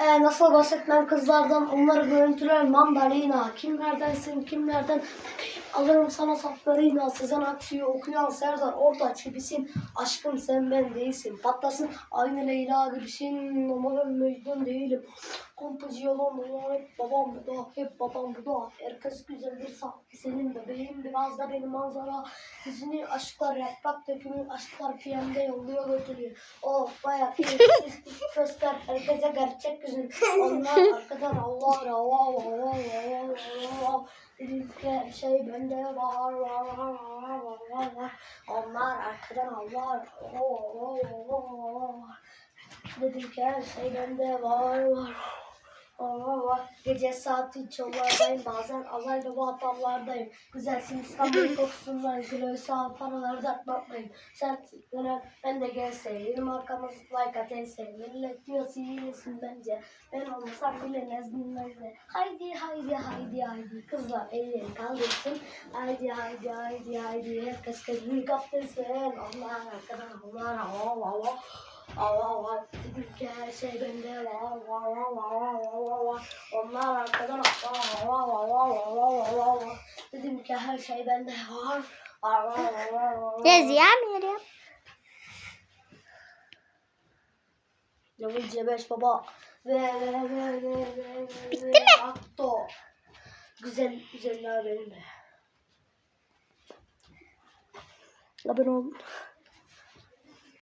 e, nasıl bahsetmem kızlardan onları görüntüler mandalina. Kimlerdensin kimlerden alırım sana saflarıyla Sezen Aksu'yu okuyan Serdar Ortaç gibisin. Aşkım sen ben değilsin. Patlasın aynı Leyla gibisin. Ben Mecnun değilim. Kompacı yalan onlar hep babam bu da hep babam bu da. Herkes güzeldir sanki senin bebeğin biraz da benim manzara. Yüzünü aşklar yaprak dökümü aşklar PM'de yolluyor götürüyor. O bayağı keyifsiz göster herkese gerçek yüzün. Onlar arkadan Allah Allah Allah Allah Allah Dedim ki şey bende var var var var var var var. Onlar arkadan Allah Allah Allah Allah Dedim ki her şey bende var var. Aa, var. Gece saat üç yollardayım. Bazen azayla bu hatalardayım. Güzelsin İstanbul kokusundan gülöğüsü paraları atmatmayın. Sen dönem ben de gelse. Benim arkamı like at else. Millet diyor iyisin bence. Ben olmasam bile nezminmezdi. Haydi haydi haydi haydi. Kızlar ellerini kaldırsın. Haydi haydi haydi haydi. Herkes kendini kaptırsın. Allah arkadan Allah Allah Allah. Allah Allah her şey bende var var var var var var var var onlar arkadan var var var var var dedim ki her şey bende var var var var var var. Yavuz Cebeş baba ve ve ve ve ve Bitti mi? Akto güzel güzeller benim Abone olun.